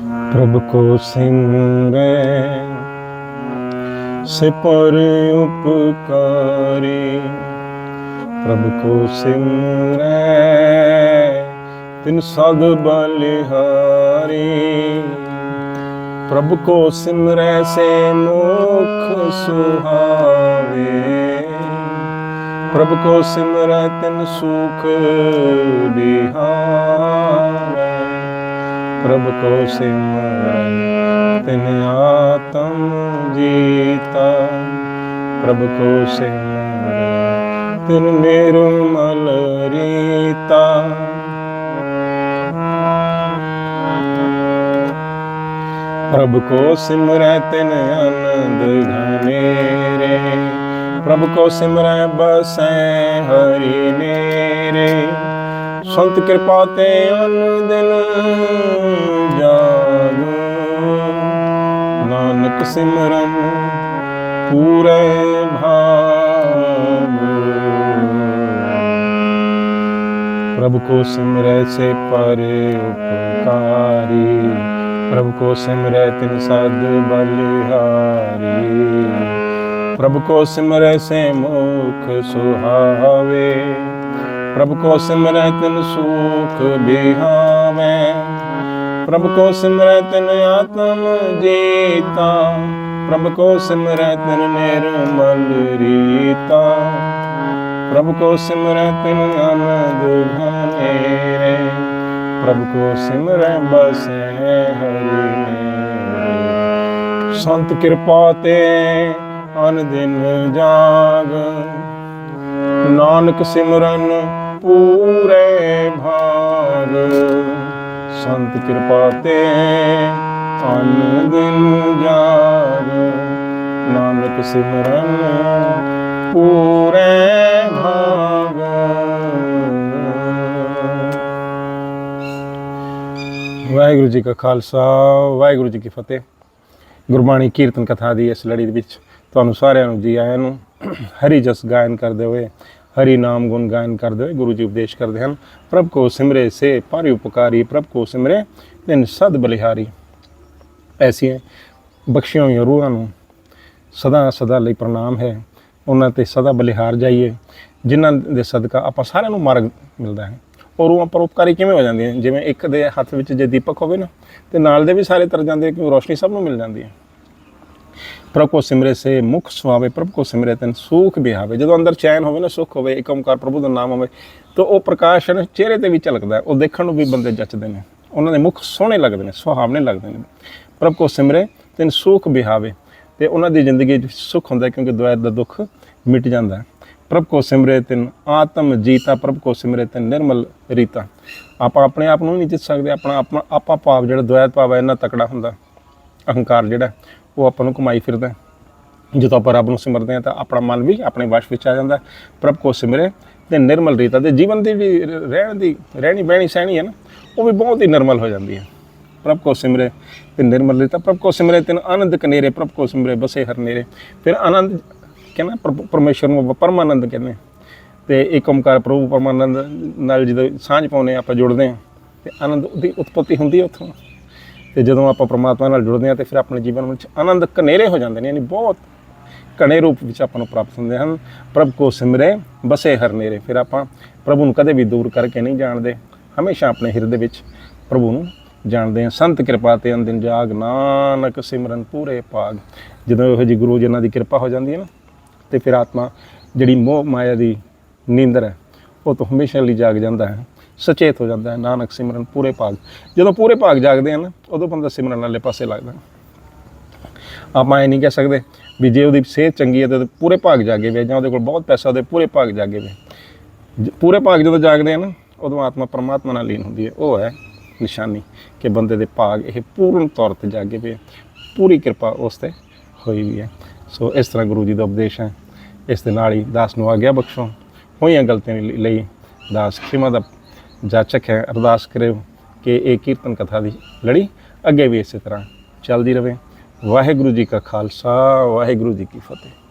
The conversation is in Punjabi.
ਪ੍ਰਭ ਕੋ ਸਿੰਘੈ ਸੇ ਪਰ ਉਪਕਾਰੀ। ਪ੍ਰਭ ਕੋ ਸਿੰਘੈ ਤਿਨ ਸਦ ਬਲਿਹਾਰੀ। ਪ੍ਰਭ ਕੋ ਸਿਮਰੈ ਸੇ ਮੁਖ ਸੁਹਾਵੇ। ਪ੍ਰਭ ਕੋ ਸਿਮਰੈ ਤਿਨ ਸੁਖ ਬਿਹਾਰ ਪ੍ਰਭ ਕੋ ਸਿਮਰੈ ਤਿਨ ਆਤਮ ਜੀਤਾ। ਪ੍ਰਭ ਕੋ ਸਿਮਰੈ ਤਿਨ ਨਿਰਮਲ ਰੀਤਾ। ਪ੍ਰਭ ਕੋ ਸਿਮਰੈ ਤਿਨ ਆਨੰਦ ਘਨੇਰੇ। ਪ੍ਰਭ ਕੋ ਸਿਮਰੈ ਬਸੈ ਹਰੀ ਮੇਰੇ ਸੰਤ ਕਿਰਪਾ ਤੇ ਅਨ ਦਿਨ ਜਾਗੋ। ਨਾਨਕ ਸਿਮਰਨ ਪੂਰੇ ਪ੍ਰਭ ਕੋ ਸਿਮਰੈ ਸੇ ਪਰ ਉਪਕਾਰੀ ਪ੍ਰਭ ਕੋ ਸਿਮਰੈ ਤਿਨ ਸਦ ਬਲਿਹਾਰੀ। ਪ੍ਰਭ ਕੋ ਸਿਮਰੈ ਸੇ ਮੁਖ ਸੁਹਾਵੇ। ਪ੍ਰਭ ਕੋ ਸਿਮਰੈ ਤਿਨ ਸੁਖ ਬਿਹਾਵੇ। ਪ੍ਰਭ ਕੋ ਸਿਮਰੈ ਤਿਨ ਆਤਮ ਜੀਤਾ। ਪ੍ਰਭ ਕੋ ਸਿਮਰੈ ਤਿਨ ਨਿਰਮਲ ਰੀਤਾ। ਪ੍ਰਭ ਕੋ ਸਿਮਰੈ ਤਿਨ ਆਨੰਦ ਭਾਨੇਰੇ ਪ੍ਰਭ ਕੋ ਸਿਮਰੈ ਬਸੈ ਹਰਿ ਨੇ ਸੰਤ ਕਿਰਪਾ ਤੇ ਅਨ ਦਿਨ ਜਾਗ। ਨਾਨਕ ਸਿਮਰਨ ਪੂਰੇ ਭਾਰ ਸੰਤ ਕਿਰਪਾ ਤੇ ਅਨ ਦਿਨ ਜਾਰ ਨਾਨਕ ਸਿਮਰਨ ਪੂਰੇ ਭਾਗ। ਵਾਹਿਗੁਰੂ ਜੀ ਕਾ ਖਾਲਸਾ, ਵਾਹਿਗੁਰੂ ਜੀ ਕੀ ਫਤਿਹ। ਗੁਰਬਾਣੀ ਕੀਰਤਨ ਕਥਾ ਦੀ ਇਸ ਲੜੀ ਦੇ ਵਿੱਚ ਤੁਹਾਨੂੰ ਸਾਰਿਆਂ ਨੂੰ ਜੀ ਆਇਆਂ ਨੂੰ ਹਰੀ ਜਸ ਗਾਇਨ ਕਰਦੇ ਹੋਏ ਹਰੀ ਨਾਮ ਗੁਣ ਗਾਇਨ ਕਰਦੇ ਹੋਏ ਗੁਰੂ ਜੀ ਉਪਦੇਸ਼ ਕਰਦੇ ਹਨ, ਪ੍ਰਭ ਕੋ ਸਿਮਰੇ ਸੇ ਭਾਰੀ ਉਪਕਾਰੀ, ਪ੍ਰਭ ਕੋ ਸਿਮਰੇ ਤਿਨ ਸਦ ਬਲਿਹਾਰੀ। ਐਸੀਆਂ ਬਖਸ਼ੀਆਂ ਹੋਈਆਂ ਰੂਹਾਂ ਨੂੰ, ਸਦਾ ਸਦਾ ਲਈ ਪ੍ਰਣਾਮ ਹੈ, ਉਹਨਾਂ ਤੇ ਸਦਾ ਬਲਿਹਾਰ ਜਾਈਏ, ਜਿਨ੍ਹਾਂ ਦੇ ਸਦਕਾ ਆਪਾਂ ਸਾਰਿਆਂ ਨੂੰ ਮਾਰਗ ਮਿਲਦਾ ਹੈ। ਔਰ ਉਹ ਪਰਉਪਕਾਰੀ ਕਿਵੇਂ ਹੋ ਜਾਂਦੀਆਂ ਜਿਵੇਂ ਇੱਕ ਦੇ ਹੱਥ ਵਿੱਚ ਜੇ ਦੀਪਕ ਹੋਵੇ ਨਾ, ਤੇ ਨਾਲ ਦੇ ਵੀ ਸਾਰੇ ਤਰ ਜਾਂਦੇ ਕਿ ਰੋਸ਼ਨੀ ਸਭ ਨੂੰ ਮਿਲ ਜਾਂਦੀ ਹੈ? ਪ੍ਰਭ ਕੋ ਸਿਮਰੇ ਸੇ ਮੁਖ ਸੁਆਵੇ, ਪ੍ਰਭ ਕੋ ਸਿਮਰੇ ਤਨ ਸੁਖ ਬਿਹਾਵੇ। ਜਦੋਂ ਅੰਦਰ ਚੈਨ ਹੋਵੇ ਨਾ, ਸੁਖ ਹੋਵੇ, ਇੱਕ ਓਮਕਾਰ ਪ੍ਰਭੂ ਦਾ ਨਾਮ ਹੋਵੇ, ਤਾਂ ਉਹ ਪ੍ਰਕਾਸ਼ ਚਿਹਰੇ ਤੇ ਵੀ ਝਲਕਦਾ ਉਹ ਦੇਖਣ ਨੂੰ ਵੀ ਬੰਦੇ ਜੱਚਦੇ ਨੇ। ਉਹਨਾਂ ਦੇ ਮੁਖ ਸੋਹਣੇ ਲੱਗਦੇ ਨੇ, ਸੁਹਾਵਣੇ ਲੱਗਦੇ ਨੇ। ਪ੍ਰਭ ਕੋ ਸਿਮਰੇ ਤਨ ਸੁਖ ਬਿਹਾਵੇ। ਤੇ ਉਹਨਾਂ ਦੀ ਜ਼ਿੰਦਗੀ ਵਿੱਚ ਸੁਖ ਹੁੰਦਾ ਕਿਉਂਕਿ ਦੁਆਰ ਦਾ ਦੁੱਖ ਮਿਟ ਜਾਂਦਾ ਹੈ। ਪ੍ਰਭ ਕੋ ਸਿਮਰੇ ਤਿਨ ਆਤਮ ਜੀਤਾ, ਪ੍ਰਭ ਕੋ ਸਿਮਰੇ ਤਿਨ ਨਿਰਮਲ ਰੀਤਾ। ਆਪਾਂ ਆਪਣੇ ਆਪ ਨੂੰ ਨਹੀਂ ਜਿੱਤ ਸਕਦੇ, ਆਪਣਾ ਆਪਣਾ ਆਪਾ ਭਾਵ ਜਿਹੜਾ ਦੁਆਇਤ ਭਾਵ ਹੈ, ਇੰਨਾ ਤਕੜਾ ਹੁੰਦਾ। ਅਹੰਕਾਰ ਜਿਹੜਾ ਉਹ ਆਪਾਂ ਨੂੰ ਕਮਾਈ ਫਿਰਦਾ ਜਦੋਂ ਆਪਾਂ ਰੱਬ ਨੂੰ ਸਿਮਰਦੇ ਹਾਂ ਤਾਂ ਆਪਣਾ ਮਨ ਵੀ ਆਪਣੇ ਵਸ਼ ਵਿੱਚ ਆ ਜਾਂਦਾ ਪ੍ਰਭ ਕੋ ਸਿਮਰੇ ਤੇ ਨਿਰਮਲ ਰੀਤਾ ਤੇ ਜੀਵਨ ਦੀ ਵੀ ਰ- ਰਹਿਣ ਦੀ, ਰਹਿਣੀ, ਬਹਿਣੀ, ਸਹਿਣੀ ਹੈ ਨਾ, ਉਹ ਵੀ ਬਹੁਤ ਹੀ ਨਿਰਮਲ ਹੋ ਜਾਂਦੀ ਹੈ। ਪ੍ਰਭ ਕੋ ਸਿਮਰੇ ਤੇ ਨਿਰਮਲ ਰੀਤਾ, ਪ੍ਰਭ ਕੋ ਸਿਮਰੇ ਤਿਨ ਆਨੰਦ ਕਨੇਰੇ, ਪ੍ਰਭ ਕੋ ਸਿਮਰੇ ਬਸੇ ਹਰ ਨੇਰੇ। ਫਿਰ ਆਨੰਦ ਕਹਿੰਦਾ ਪਰ- ਪਰਮੇਸ਼ਰ ਨੂੰ ਆਪਾਂ ਪਰਮਾਨੰਦ ਕਹਿੰਦੇ ਹਾਂ। ਤੇ ਏਕ ਓੰਕਾਰ ਪ੍ਰਭੂ ਪਰਮਾਨੰਦ ਨਾਲ ਜਦੋਂ ਸਾਂਝ ਪਾਉਨੇ ਆਪਾਂ ਜੁੜਦੇ ਹਾਂ, ਤੇ ਆਨੰਦ ਦੀ ਉਤਪਤੀ ਹੁੰਦੀ ਹੈ ਉੱਥੋਂ। ਤੇ ਜਦੋਂ ਆਪਾਂ ਪ੍ਰਮਾਤਮਾ ਨਾਲ ਜੁੜਦੇ ਹਾਂ ਤੇ ਫਿਰ ਆਪਣੇ ਜੀਵਨ ਵਿੱਚ ਆਨੰਦ ਕਨੇਰੇ ਹੋ ਜਾਂਦੇ ਨੇ, ਯਾਨੀ ਬਹੁਤ ਕਣੇ ਰੂਪ ਵਿੱਚ ਆਪਾਂ ਨੂੰ ਪ੍ਰਾਪਤ ਹੁੰਦੇ ਹਨ। ਪ੍ਰਭ ਕੋ ਸਿਮਰੇ, ਬਸੇ ਹਰ ਨੇਰੇ। ਫਿਰ ਆਪਾਂ ਪ੍ਰਭੂ ਨੂੰ ਕਦੇ ਵੀ ਦੂਰ ਕਰਕੇ ਨਹੀਂ ਜਾਣਦੇ। ਹਮੇਸ਼ਾ ਆਪਣੇ ਹਿਰਦੇ ਵਿੱਚ ਪ੍ਰਭੂ ਨੂੰ ਜਾਣਦੇ ਹਾਂ। ਸੰਤ ਕਿਰਪਾ ਤੇ ਅੰਦਿਨ ਜਾਗ, ਨਾਨਕ ਸਿਮਰਨ ਪੂਰੇ ਭਾਗ। ਜਦੋਂ ਇਹੋ ਜੀ ਗੁਰੂ ਜੀ ਦੀ ਕਿਰਪਾ ਹੋ ਜਾਂਦੀ ਹੈ ਨਾ, ਤੇ ਫਿਰ ਆਤਮਾ ਜਿਹੜੀ ਮੋਹ, ਮਾਇਆ ਦੀ ਨੀਂਦਰ ਹੈ, ਉਹ ਤੋਂ ਹਮੇਸ਼ਾ ਲਈ ਜਾਗ ਜਾਂਦਾ ਹੈ। ਸੁਚੇਤ ਹੋ ਜਾਂਦਾ ਹੈ। ਨਾਨਕ, ਸਿਮਰਨ, ਪੂਰੇ ਭਾਗ। ਜਦੋਂ ਪੂਰੇ ਭਾਗ ਜਾਗਦੇ ਹਨ, ਉਦੋਂ ਬੰਦਾ ਸਿਮਰਨ ਵਾਲੇ ਪਾਸੇ ਲੱਗਦਾ ਆਪਾਂ ਇਹ ਨਹੀਂ ਕਹਿ ਸਕਦੇ ਵੀ ਜੇ ਉਹਦੀ ਸਿਹਤ ਚੰਗੀ ਹੈ, ਤਾਂ ਉਹਦੇ ਪੂਰੇ ਭਾਗ ਜਾਗੇ ਵੇ, ਜਾਂ ਉਹਦੇ ਕੋਲ ਬਹੁਤ ਪੈਸਾ ਉਹਦੇ ਪੂਰੇ ਭਾਗ ਜਾਗੇ ਵੇ। ਜ- ਪੂਰੇ ਭਾਗ ਜਦੋਂ ਜਾਗਦੇ ਹਨ, ਉਦੋਂ ਆਤਮਾ ਪਰਮਾਤਮਾ ਨਾਲ ਲੀਨ ਹੁੰਦੀ ਹੈ। ਉਹ ਹੈ ਨਿਸ਼ਾਨੀ ਕਿ ਬੰਦੇ ਦੇ ਭਾਗ ਇਹ ਪੂਰਨ ਤੌਰ ਤੇ ਜਾਗੇ ਵੇ। ਪੂਰੀ ਕਿਰਪਾ ਉਸ ਤੇ ਹੋਈ ਵੀ ਹੈ। ਸੋ ਇਸ ਤਰ੍ਹਾਂ ਗੁਰੂ ਜੀ ਦਾ ਉਪਦੇਸ਼ ਹੈ। ਇਸ ਦੇ ਨਾਲ ਹੀ ਦਾਸ ਨੂੰ ਆਗਿਆ ਬਖਸ਼ੋ। ਹੋਈਆਂ ਗਲਤੀਆਂ ਲਈ- ਲਈ ਦਾਸ ਖਿਮਾ ਦਾ ਜਾਚਕ ਹੈ। ਅਰਦਾਸ ਕਰੇ ਕਿ ਇਹ ਕੀਰਤਨ ਕਥਾ ਦੀ ਲੜੀ ਅੱਗੇ ਵੀ ਇਸੇ ਤਰ੍ਹਾਂ ਚੱਲਦੀ ਰਹੇ ਵਾਹਿਗੁਰੂ ਜੀ ਕਾ ਖਾਲਸਾ, ਵਾਹਿਗੁਰੂ ਜੀ ਕੀ ਫਤਿਹ।